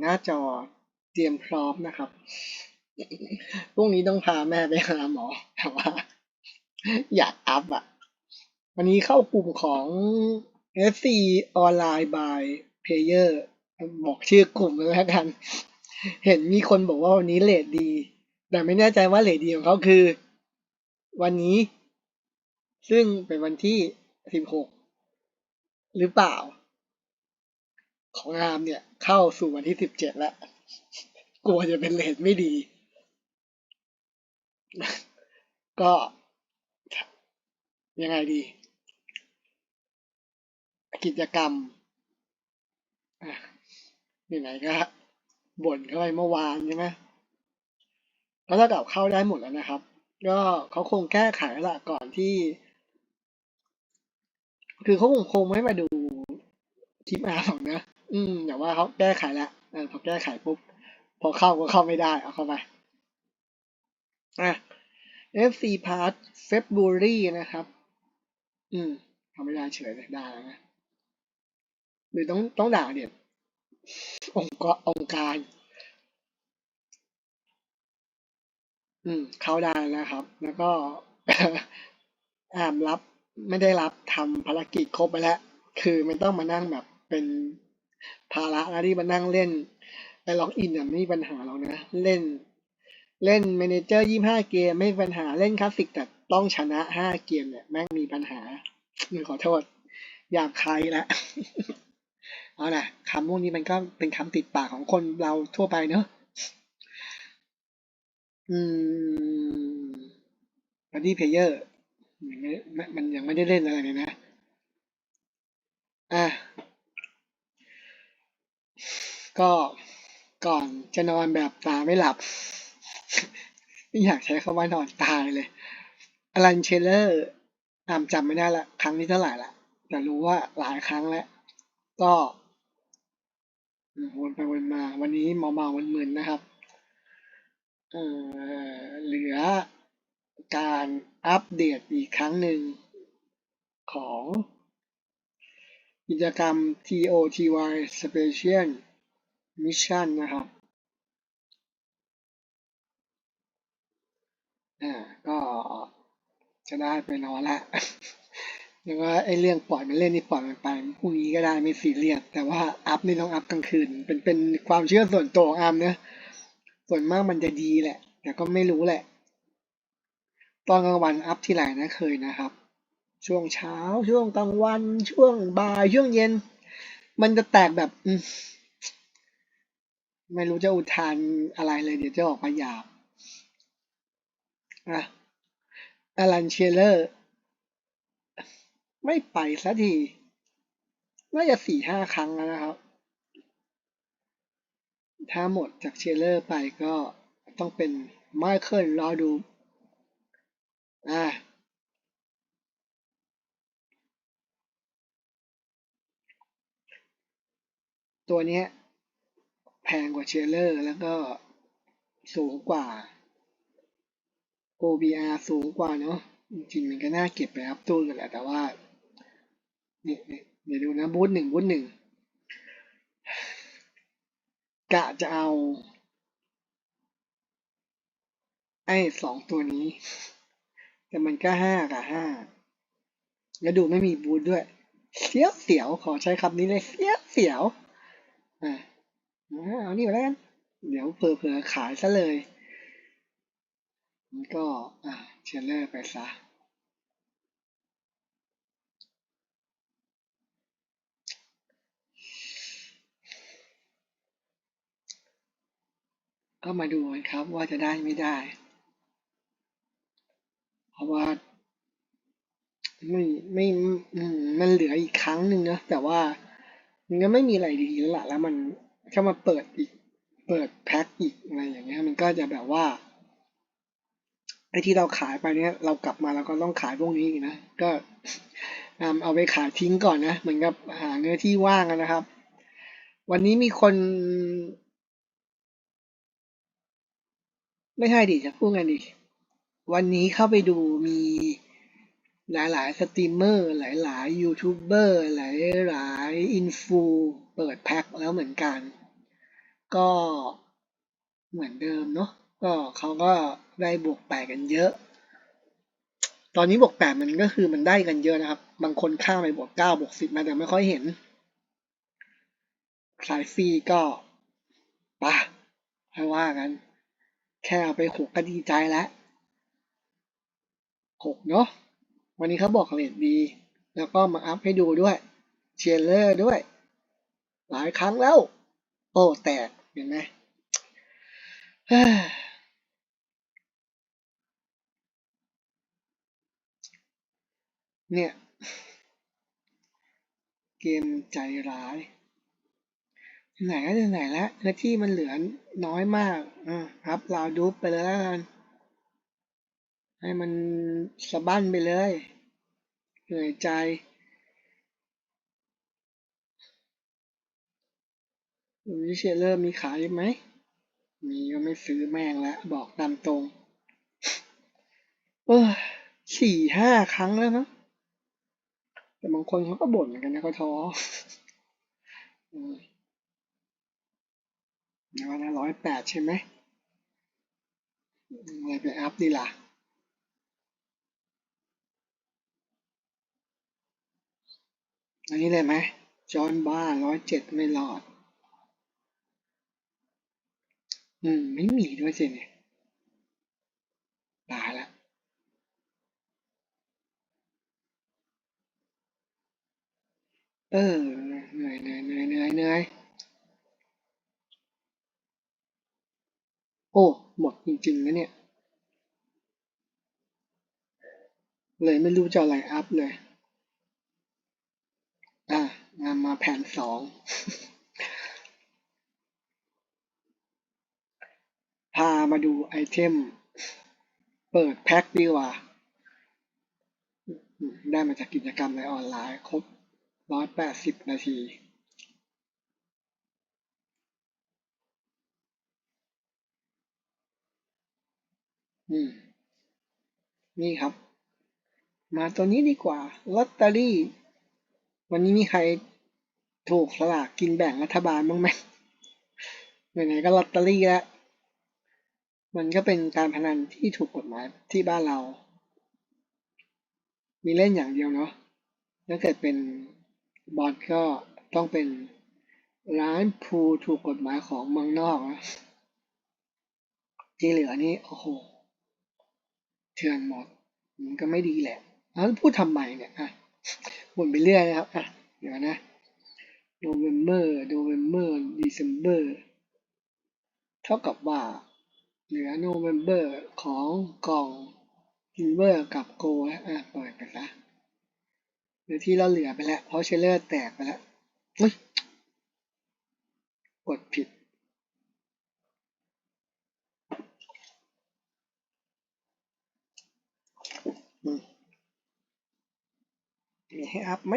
หน้าจอเตรียมพร้อมนะครับพรุ่งนี้ต้องพาแม่ไปหาหมอแต่ว่า อยากอัพอะวันนี้เข้ากลุ่มของ SC Online by Player บอกชื่อกลุ่มแล้วกัน เห็นมีคนบอกว่าวันนี้เลทดี แต่ไม่แน่ใจว่าเลทดีของเขาคือ วันนี้ ซึ่งเป็นวันที่ 16 หรือเปล่า ของอามเนี่ย เข้าสู่วันที่17แล้ว กลัวจะเป็นเลทไม่ดี ก็ยังไงดี กิจกรรมอ่ไหนก็บ่นเข้าไปเมื่อวานใช่ไหมก็ถ้ากับเข้าได้หมดแล้วนะครับ ก็เขาคงแก้ไขแล้วละก่อนที่ คือเขาคงคงไม่มาดูคลิปอาหรอกนะ อืมแต่ว่าเขาแก้ไขแล้วเออพอแก้ไขปุ๊บพอเข้าก็เข้าไม่ได้เอาเข้าไปอะ FC Part February นะครับ อืมทำไม่ได้เฉยเลยด่าแล้วนะหรือต้องต้องด่าเดี๋ยวองค์กรองค์การ อืม เข้าได้แล้วครับ แล้วก็อามรับไม่ได้รับทำภารกิจครบไปแล้ว คือไม่ต้องมานั่งแบบเป็น ภาระนะที่มานั่งเล่นไปล็อกอินอะไม่มีปัญหาหรอกนะ เล่น เล่นเมนเจอร์ยี่ห้าเกมไม่มีปัญหาเล่นคลาสสิกแต่ต้องชนะห้าเกมเนี่ยแม่งมีปัญหาขอโทษอยากใครละเอาล่ะคำพวกนี้มันก็เป็นคำติดปากของคนเราทั่วไปเนอะอืมบัดดี้เพลเยอร์มันยังไม่ได้เล่นอะไรเลยนะ อะ ก็ก่อนจะนอนแบบตาไม่หลับ ไม่อยากใช้คำว่านอนตายเลยอลันเชลเลอร์ตามจำไม่ได้ละ ครั้งนี้เท่าไหร่ละ แต่รู้ว่าหลายครั้งแล้ว ก็วนไปวนมา วันนี้เมาเมามันมึนๆนะครับเออเหลือการอัปเดตอีกครั้งหนึ่งของกิจกรรม TOTY Special Mission นะครับอ่าก็จะได้ไปนอนละยังว่าไอ้เรื่องปล่อยมันเล่นนี่ปล่อยมันไปพรุ่งนี้ก็ได้ไม่ซีเรียสแต่ว่าอัพนี่ต้องอัพกลางคืน เป็นเป็นความเชื่อส่วนตัวของอามเนะส่วนมากมันจะดีแหละ แต่ก็ไม่รู้แหละ ตอนกลางวันอัพที่ไหนนะเคยนะครับ ช่วงเช้าช่วงกลางวัน ช่วงบ่ายช่วงเย็น มันจะแตกแบบอื ไม่รู้จะอุทานอะไรเลยเดี๋ยวจะออกมาหยาบอะอลันเชลเลอร์ ไม่ไปสักทีน่าจะสี่ห้าครั้งแล้วนะครับ ถ้าหมดจากเชลเลอร์ไปก็ต้องเป็นไมเคิลรอดูอ่าตัวนี้ แพงกว่าเชลเลอร์แล้วก็สูงกว่า OBR สูงกว่าเนาะจริงมันก็น่าเก็บไปอัพตู้กันแหละแต่ว่าเนี่ยเดี๋ยวดูนะบูธหนึ่งบูธหนึ่งกะจะเอา ไอ้สองตัวนี้ แต่มันก็ห้ากับห้าแล้วดูไม่มีบูธด้วย เสียวเสียวขอใช้คำนี้เลย เสียวเสียวอ่า เอานี่ไปแล้วกัน เดี๋ยวเผื่อขายซะเลยมันก็อ่าเชลเลอร์ไปซะก็มาดูกันครับว่าจะได้ไม่ได้ เพราะว่าไม่ไม่มันเหลืออีกครั้งหนึ่งนะแต่ว่ามันก็ไม่มีอะไรดีแล้วละแล้วมัน ถ้ามาเปิดอีก เปิดแพ็คอีกอะไรอย่างเงี้ย มันก็จะแบบว่าไอ้ที่เราขายไปเนี้ยเรากลับมาเราก็ต้องขายพวกนี้อีกนะ ก็เอาไปขายทิ้งก่อนนะเหมือนกับหาเนื้อที่ว่างนะครับ วันนี้มีคน ไม่ใช่ดิจะพูดไงดิวันนี้เข้าไปดูมีหลาย ๆ สตรีมเมอร์ หลาย ๆ ยูทูบเบอร์ หลาย ๆ อินฟู เปิดแพ็คแล้วเหมือนกัน ก็เหมือนเดิมเนาะก็เขาก็ได้บวกแปดกันเยอะ ตอนนี้บวกแปดมันก็คือมันได้กันเยอะนะครับ บางคนข้ามไปบวกเก้าบวกสิบมาแต่ไม่ค่อยเห็น สายฟรีก็ปะให้ว่ากัน แค่เอาไปหกก็ดีใจแล้วหกเนาะวันนี้เขาบอกเลทดี แล้วก็มาอัพให้ดูด้วยเชียร์เลอร์ด้วย หลายครั้งแล้ว โอ้แตก เห็นไหมเนี่ย เกมใจร้ายไหนก็จะไหนแล้วเนื้อที่มันเหลือน้อยมากอะครับลาวดูไปเลยแล้วกัน ให้มันสะบั้นไปเลย เหนื่อยใจ วิเชียเลอร์มีขายไหม มีก็ไม่ซื้อแม่งแล้ว บอกตามตรง เออสี่ห้าครั้งแล้วนะแต่บางคนเขาก็บ่นเหมือนกันนะเขาท้ออืมวันละร้อยแปดใช่ไหมอะไรไปอัพดีล่ะอันนี้เลยไหมจอห์นบ้าร้อยเจ็ดไม่รอด อืม ไม่มีด้วยสิเนี่ยตายละเออเหนื่อยเหนื่อยเหนื่อยเหนื่อยเหนื่อยโอ้ หมดจริงๆนะเนี่ย เลยไม่รู้จะอะไรอัพเลย อะงานมาแผนสอง พามาดูไอเทม เปิดแพ็คดีกว่า ได้มาจากกิจกรรมในออนไลน์ ครบร้อยแปดสิบนาทีนี่ครับ มาตัวนี้ดีกว่าลอตเตอรี่ วันนี้มีใครถูกสลากกินแบ่งรัฐบาลบ้างไหมไหนๆก็ลอตเตอรี่แล้ว มันก็เป็นการพนันที่ถูกกฎหมายที่บ้านเรา มีเล่นอย่างเดียวเนาะถ้าเกิดเป็นบอลก็ต้องเป็นร้านพูลถูกกฎหมายของเมืองนอกนะที่เหลือนี้โอ้โหเถื่อนหมด มันก็ไม่ดีแหละแล้วพูดทำไมเนี่ยอะบ่นไปเรื่อยนะครับอะเดี๋ยวนะ November November December เท่ากับว่า เหลือ November ของกล่อง Silver กับโก้อะเปิดไปซะเหลือที่เราเหลือไปแล้ว เพราะเชลเลอร์แตกไปแล้วเฮ้ยกดผิด มีให้อัพไหม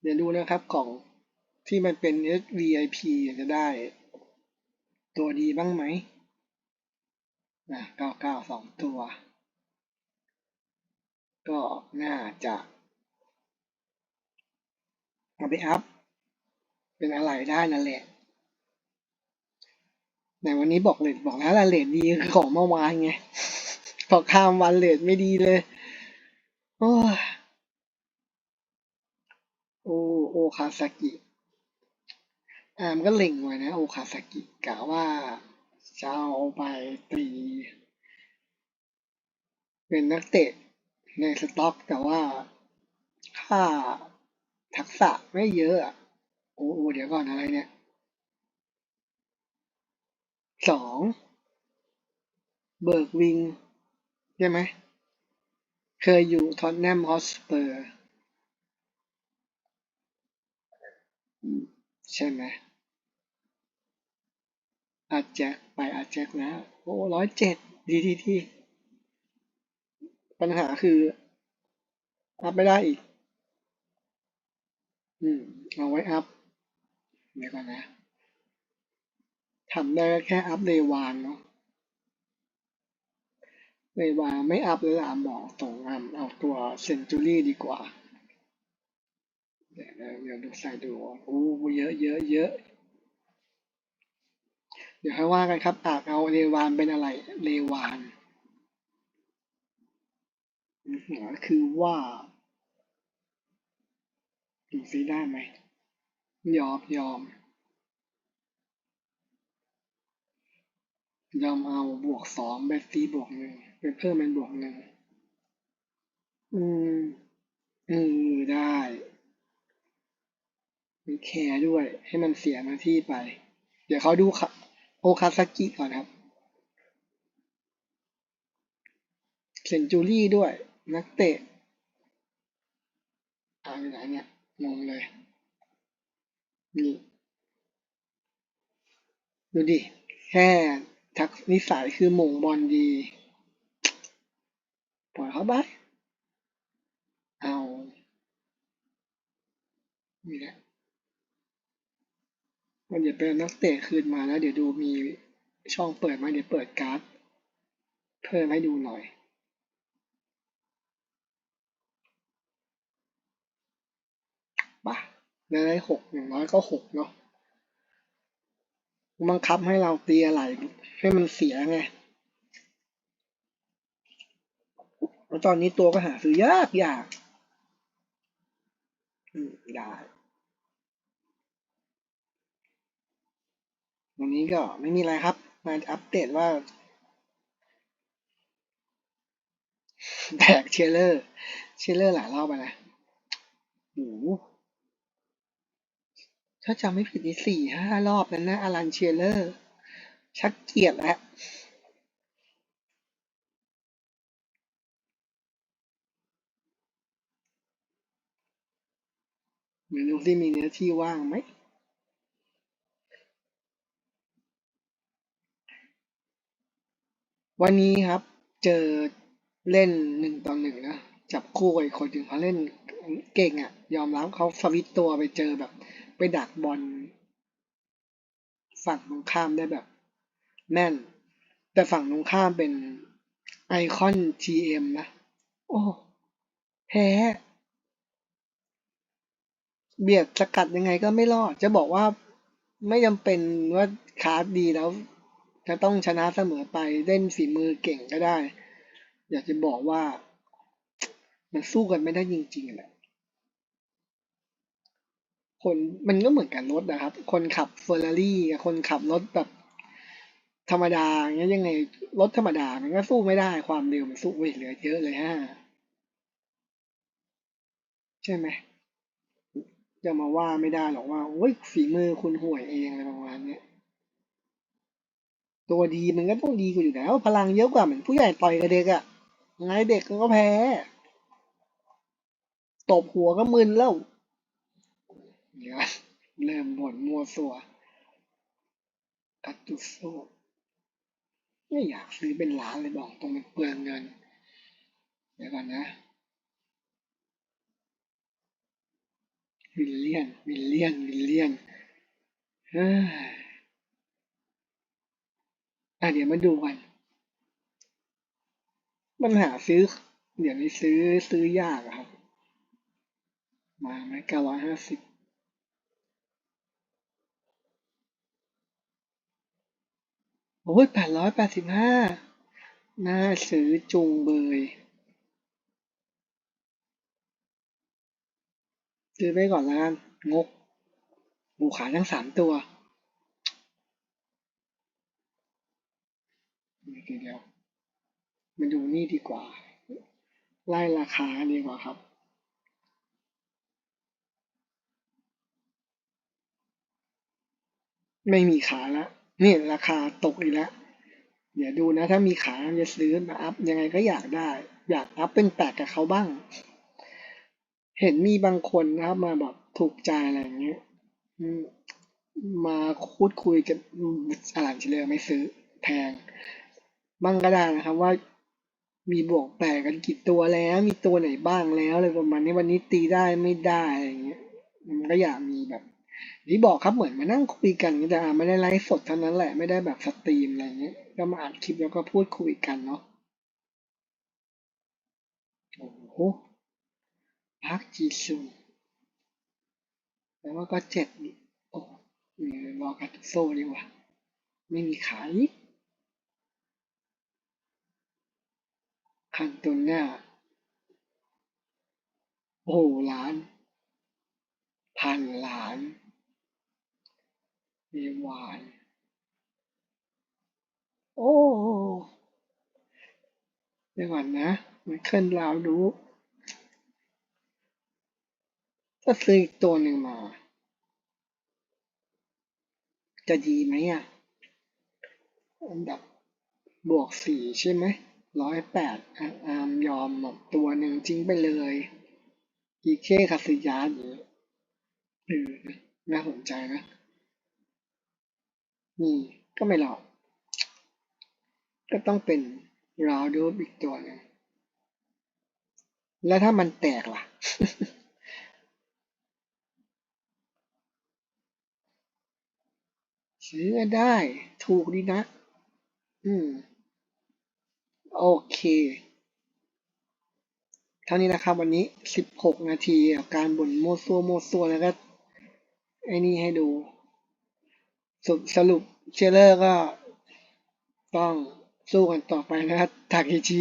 เดี๋ยวดูนะครับกล่องที่มันเป็น SVIP จะได้ ตัวดีบ้างไหมนะ99สองตัว ก็น่าจะเอาไปอัพ เป็นอะไรได้นั่นแหละในวันนี้บอกเลทบอกแล้วละเลทดีคือของเมื่อวานไงพอข้ามวันเลทไม่ดีเลย โอ้ยโอโอ คาซากิอามก็เล็งไว้นะโอคาซากิกะว่าจะเอาไปตีเป็นนักเตะในสต็อกแต่ว่าค่าทักษะไม่เยอะอะโอ้โหเดี๋ยวก่อนอะไรเนี่ยสองเบิร์กวิงใช่ไหมเคยอยู่ท็อตแนมฮอสเปอร์ ใช่ไหมอาแจ็คไปอาแจ็คแล้วโอ้ร้อยเจ็ดดีทีทีปัญหาคืออัพไม่ได้อีก อืม เอาไว้อัพเดี๋ยวก่อนนะทำได้แค่อัพเลวานเนาะเลวานไม่อัพเลยล่ะบอกตรงอะเอาตัวเซนจูรี่ดีกว่า เดี๋ยวเดี๋ยวดูใส่ดูโอ้เยอะเยอะเยอะเดี๋ยวค่อยว่ากันครับอาจเอาเลวานเป็นอะไรเลวานก็คือว่าดูซิได้ไหมยอมยอม ยอมเอาบวกสองแบตซีบวกหนึ่งเป็นเพิ่มเป็นบวกหนึ่งอืมเออได้ มีแคร์ด้วย ให้มันเสียหน้าที่ไป เดี๋ยวเขาดูค่ะโอคาซากิก่อนครับเซนจูรี่ด้วย นักเตะอ่าอยู่ไหนเนี่ยงงเลย นี่ ดูดิ แค่ทักนิสัยคือหม่งบอลดี ปล่อยเขาไป เอานี่แหละ มันเดี๋ยวเป็นนักเตะคืนมาแล้ว เดี๋ยวดูมีช่องเปิดมาเดี๋ยวเปิดการ์ดเพิ่มให้ดูหน่อยปะได้หกอย่างน้อยก็หกเนาะบังคับให้เราตีอะไรให้มันเสียไงแล้วตอนนี้ตัวก็หาซื้อยากยาก อืม ได้ วันนี้ก็ไม่มีอะไรครับ มาอัปเดตว่าแบกเชลเลอร์ เชลเลอร์หลายรอบไปนะโอ้โหถ้าจำไม่ผิดนี่สี่ห้ารอบแล้วนะอลันเชลเลอร์ ชักเกียดแล้วไม่รู้ที่มีเนื้อที่ว่างไหม วันนี้ครับเจอเล่นหนึ่งต่อหนึ่งนะ จับคู่กับอีกคนหนึ่งเขาเล่นเก่งอะ่ะ ยอมรับเขาสวิตตัวไปเจอแบบ ไปดักบอลฝั่งตรงข้ามได้แบบแม่น แต่ฝั่งตรงข้ามเป็นไอคอน GM นะ โอ้แพ้เบียดสกัดยังไงก็ไม่รอด จะบอกว่าไม่จำเป็นว่าคาร์ดดีแล้ว จะต้องชนะเสมอไปเล่นฝีมือเก่งก็ได้ อยากจะบอกว่า มันสู้กันไม่ได้จริงๆแหละคนมันก็เหมือนกันรถนะครับ คนขับเฟอร์รารี่กับคนขับรถแบบธรรมดาเงี้ยยังไงรถธรรมดา มันก็สู้ไม่ได้ความเร็วมันสู้เว้ยเหลือเยอะเลยฮะใช่ไหมจะมาว่าไม่ได้หรอกว่าโอ้ยฝีมือคุณห่วยเองอะไรประมาณเนี้ย ตัวดีมันก็ต้องดีกว่าอยู่แล้วพลังเยอะกว่าเหมือนผู้ใหญ่ต่อยกับเด็กอะไงเด็กก็แพ้ตบหัวก็มึนแล้วเดี๋ยวเริ่มบ่นมัวสัวกัตตุโซไม่อยากซื้อเป็นล้านเลยบอกตรงมันเปลืองเงิน เดี๋ยวก่อนนะวิลเลียนวิลเลียนวิลเลียนเฮ้ย อะเดี๋ยวมาดูกัน มันหาซื้อ เดี๋ยวนี้ซื้อซื้อยากครับ มาไหมเก้าร้อยห้าสิบโอ้ยแปดร้อยแปดสิบห้าน่าซื้อจุงเบย ซื้อไปก่อนละกันงก หมูขาทั้งสามตัว เดี๋ยวมาดูนี่ดีกว่า ไล่ราคาดีกว่าครับ ไม่มีขาละนี่ราคาตกอีกแล้วเดี๋ยวดูนะ ถ้ามีขาจะซื้อมาอัพยังไงก็อยากได้ อยากอัพเป็นแปดกับเขาบ้าง เห็นมีบางคนนะครับ มาแบบถูกใจอะไรอย่างเงี้ยมาพูดคุยกันอืมอาหารเฉลยไม่ซื้อแพง บ้างก็ได้นะครับว่ามีบวกแปดกันกี่ตัวแล้ว มีตัวไหนบ้างแล้วอะไรประมาณนี้วันนี้ตีได้ไม่ได้อะไรอย่างเงี้ยมันก็อยากมีแบบที่บอกครับเหมือนมานั่งคุยกันแต่ไม่ได้ไลฟ์สดเท่านั้นแหละไม่ได้แบบสตรีมอะไรเงี้ยก็มาอัดคลิปแล้วก็พูดคุยกันเนาะโอ้โหพักจีซุนแต่ว่าก็เจ็ดโอ้นี่รอกัดโซ่ดีกว่า ไม่มีขาย คันตุนเนี่ยโอ้ล้าน พันล้านมีหวาน โอ้เดี๋ยวก่อนนะ มันขึ้นราวดูถ้าซื้ออีกตัวหนึ่งมา จะดีไหมอะ อันดับบวกสี่ใช่ไหม ร้อยแปดอามยอมแบบตัวหนึ่งจริงไปเลยอีเคคาสึยาอย่างนี้เอน่าสนใจนะนี่ก็ไม่หรอก ก็ต้องเป็นราวดูอีกตัวหนึ่งแล้วถ้ามันแตกล่ะ ซื้อได้ถูกดีนะ อืม โอเคเท่านี้นะครับวันนี้ 16 นาทีกับการบ่นโมซัวโมซัวแล้วก็ไอ้นี่ให้ดู สรุปสรุปเชลเลอร์ก็ต้องสู้กันต่อไปนะครับทาเคชิ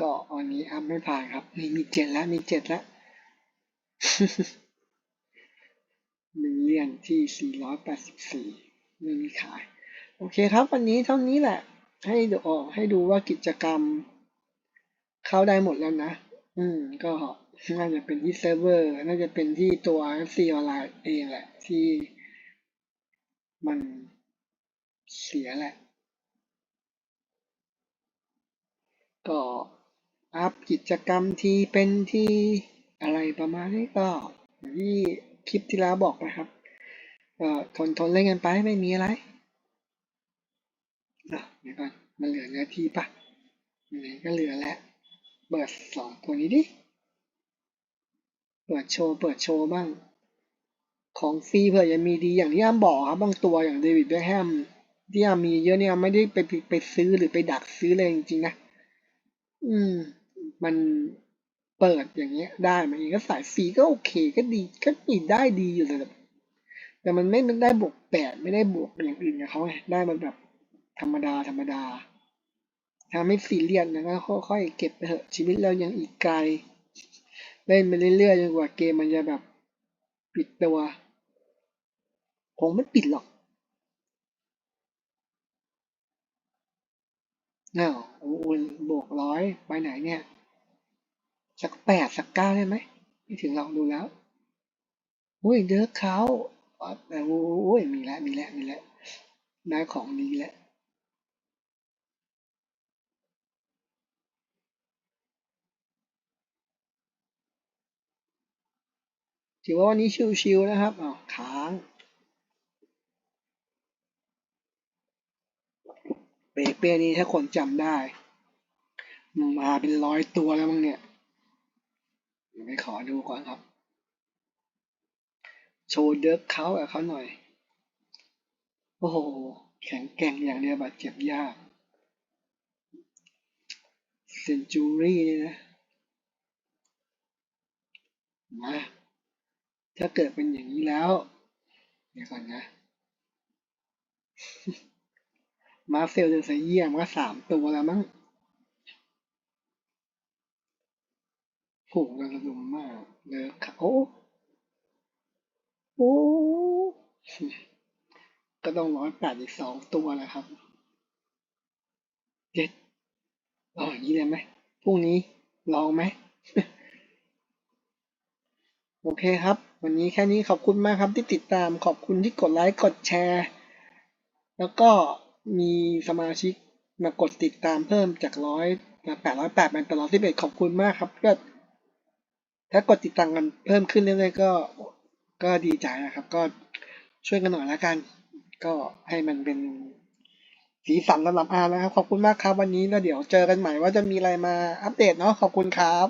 ก็อันนี้อัพไม่ผ่านครับนี่มีเจ็ดแล้วมีเจ็ดแล้ว หนึ่งเหรียญที่ 484 ไม่มีขาย โอเคครับ วันนี้เท่านี้แหละ ให้ดูออกให้ดูว่ากิจกรรม เข้าได้หมดแล้วนะ อืม ก็น่าจะเป็นที่เซิร์ฟเวอร์ น่าจะเป็นที่ตัว FC ออนไลน์เองแหละ ที่มันเสียแหละ ก็อัพกิจกรรมที่เป็นที่ อะไรประมาณนี้ก็ที่คลิปที่แล้วบอกนะครับก็ทนทนเล่นกันไปไม่มีอะไรอะเดี๋ยวก่อนมันเหลือเนื้อที่ปะไหนก็เหลือแล้วเปิดสองตัวนี้ดิเปิดโชว์เปิดโชว์บ้าง ของฟรีเผื่อจะมีดีอย่างที่อ้ำบอกครับบางตัวอย่างเดวิดเบคแฮมที่อ้ำมีเยอะเนี่ยไม่ได้ไปไปไปซื้อหรือไปดักซื้อเลยจริงๆนะ อืม มัน เปิดอย่างเงี้ยได้มันเองก็สายฟรีก็โอเคก็ดีก็ดีได้ดีอยู่เลยแต่มันไม่ได้บวกแปดไม่ได้บวกอย่างอื่นกับเขาไงได้มันแบบธรรมดาธรรมดาถ้าไม่ซีเรียสนะก็ค่อยๆเก็บไปเถอะชีวิตเรายังอีกไกล เล่นไปเรื่อยๆจนกว่าเกมมันจะแบบปิดตัวคงไม่ปิดหรอกอ้าวโอ้โหบวกร้อยไปไหนเนี่ย สักแปดสักเก้าได้ไหมไม่ถึงเราดูแล้วอุ้ยเดิร์กเขาแต่โอ้ยมีแล้วมีแล้วมีแล้วได้ของดีแล้วถือว่าวันนี้ชิวๆนะครับอ้าวค้างเปเป้นี่ถ้าคนจำได้ มาเป็นร้อยตัวแล้วมั้งเนี่ย ไปขอดูก่อนครับ โชว์เดิร์กเขากับเขาหน่อย โอ้โห แข็งแกร่งอย่างเดียวบาดเจ็บยากเซนจูรี่นี่นะมาถ้าเกิดเป็นอย่างนี้แล้ว เดี๋ยวก่อนนะ มาเซลเดอร์เซียมก็สามตัวแล้วมั้ง โหกันระดมมากเลิกเขาโอ้ก็ต้องร้อยแปดอีกสองตัวนะครับเจ็ดเอาอย่างนี้เลยไหมพรุ่งนี้ลองไหมโอเคครับ วันนี้แค่นี้ขอบคุณมากครับที่ติดตามขอบคุณที่กดไลค์กดแชร์ แล้วก็มีสมาชิกมากดติดตามเพิ่มจากร้อยแปดร้อยแปดเป็นตลอดที่เบ็ดขอบคุณมากครับก็ ถ้ากดติดตามกันเพิ่มขึ้นเรื่อยๆก็ก็ดีใจนะครับ ก็ช่วยกันหน่อยละกัน ก็ให้มันเป็นสีสันสำหรับอานะครับ ขอบคุณมากครับวันนี้แล้วเดี๋ยวเจอกันใหม่ว่าจะมีอะไรมาอัปเดตเนาะขอบคุณครับ